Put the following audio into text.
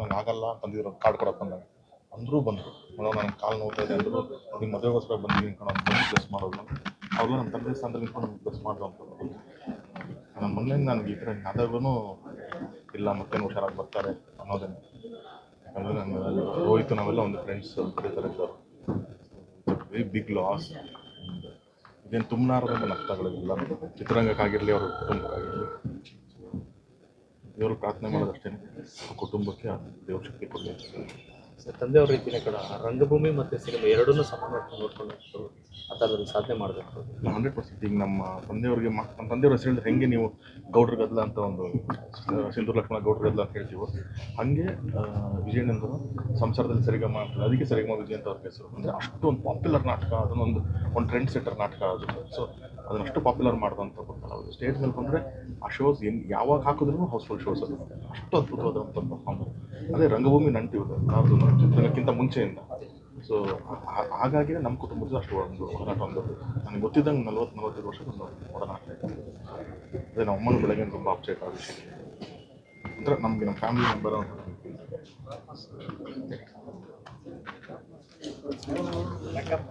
ನಂಗೆ ಆಗಲ್ಲ ಅಂತಂದಿದ್ರು ಕಾರ್ಡ್ ಕೊಡಕ್ಕೆ ಬಂದಾಗ ಅಂದರೂ ಬಂದರು. ಮೇಡಮ್ ನನಗೆ ಕಾಲು ನೋವ್ತಾ ಇದೆ ಅಂದರು. ನಿಮ್ಮ ಮದುವೆಗೋಸ್ಕರ ಬಂದಿದ್ದೀನಿ ಕಣ ಅಂತ ಬಂದು ಪ್ಲಸ್ ಮಾಡೋದು ಅವ್ರು ನಮ್ಮ ತಂದೆ ಸ್ಥಾನದಲ್ಲಿ ನಿಂತ್ಕೊಂಡು ನನಗೆ ಪ್ಲಸ್ ಮಾಡಿದ್ರು ಅಂತ ನನ್ನ ಮೊನ್ನೆ ನನಗೆ ಈ ಥರ ಆದಾಗೂ ಇಲ್ಲ, ಮತ್ತೇನು ಹುಷಾರಾಗಿ ಬರ್ತಾರೆ ಅನ್ನೋದೇನು. ಯಾಕಂದರೆ ನನ್ನ ರೋಹಿತ್ ನಾವೆಲ್ಲ ಒಂದು ಫ್ರೆಂಡ್ಸ್ ಕರೀತಾರೆ ಸರ್ ವೆರಿ ಬಿಗ್ ಲಾಸ್ ಇದೇನು ತುಂಬನಾರ್ದಂಥ ನಷ್ಟಗಳಿಲ್ಲ ಚಿತ್ರರಂಗಕ್ಕಾಗಿರಲಿ, ಅವ್ರ ಕುಟುಂಬಕ್ಕಾಗಿರಲಿ. ದೇವರು ಪ್ರಾರ್ಥನೆ ಮಾಡೋದಷ್ಟೇ ಕುಟುಂಬಕ್ಕೆ ದೇವ್ರ ಶಕ್ತಿ ಸರ್ ತಂದೆಯವ್ರ ರೀತಿನೇ ಕೂಡ ರಂಗಭೂಮಿ ಮತ್ತು ಸಿನಿಮಾ ಎರಡನ್ನೂ ಸಮ ಮಾಡ್ಕೊಂಡು ನೋಡ್ಕೊಂಡು ಆ ಥರದಲ್ಲಿ ಸಾಧನೆ ಮಾಡಬೇಕು. ಹಂಡ್ರೆಡ್ ಪರ್ಸೆಂಟ್ ಈಗ ನಮ್ಮ ತಂದೆಯವ್ರಿಗೆ ನಮ್ಮ ತಂದೆಯವ್ರ ಹೆಸರು ಹೆಂಗೆ ನೀವು ಗೌಡ್ರ ಗದ್ಲ ಅಂತ ಒಂದು ಸಿಂಧೂರ್ ಲಕ್ಷ್ಮಣ ಗೌಡ್ರ ಗದ್ಲ ಅಂತ ಹೇಳ್ತೀವೋ, ಹಾಗೆ ವಿಜಯನಂದರು ಸಂಸಾರದಲ್ಲಿ ಸರಿಗಮ ಅಂತ ಅದಕ್ಕೆ ಸರಿಗಮ ವಿಜಯ ಅಂತ ಅವ್ರ ಹೆಸರು. ಅಂದರೆ ಅಷ್ಟು ಒಂದು ಪಾಪ್ಯುಲರ್ ನಾಟಕ, ಅದನ್ನೊಂದು, ಒಂದು ಟ್ರೆಂಡ್ ಸೆಟರ್ ನಾಟಕ ಅದು. ಸೊ ಅದನ್ನ ಅಷ್ಟು ಪಾಪ್ಯುಲರ್ ಮಾಡಿದಂಥ ಅದು ಸ್ಟೇಜ್ ಮೇಲೆ ಬಂದರೆ ಆ ಶೋಸ್ ಏನು, ಯಾವಾಗ ಹಾಕಿದ್ರು ಹೌಸ್ಫುಲ್ ಶೋಸ್ ಅದು. ಅಷ್ಟು ಅದ್ಭುತವಾದಂಥ ಪರ್ಫಾರ್ಮರ್ ಅದೇ ರಂಗಭೂಮಿ ನಂಟಿವ್ರು ಯಾವುದು ಚಿತ್ರಕ್ಕಿಂತ ಮುಂಚೆಯಿಂದ. ಸೊ ಹಾಗಾಗಿ ನಮ್ಮ ಕುಟುಂಬದ ಅಷ್ಟು ಒಂದು ಒಡನಾಟ ಒಂದು ನನಗೆ ಗೊತ್ತಿದ್ದಂಗೆ ನಲ್ವತ್ತು ನಲ್ವತ್ತೈದು ವರ್ಷದ ಒಂದು ಒಡನಾಟ ಅದೇ ನಮ್ಮ ಅಮ್ಮನ ಬೆಳಗ್ಗೆ ತುಂಬ ಅಪ್ಸೆಟ್ ಆ ವಿಷಯ ಅಂದರೆ ನಮಗೆ ನಮ್ಮ ಫ್ಯಾಮಿಲಿ ಮೆಂಬರ್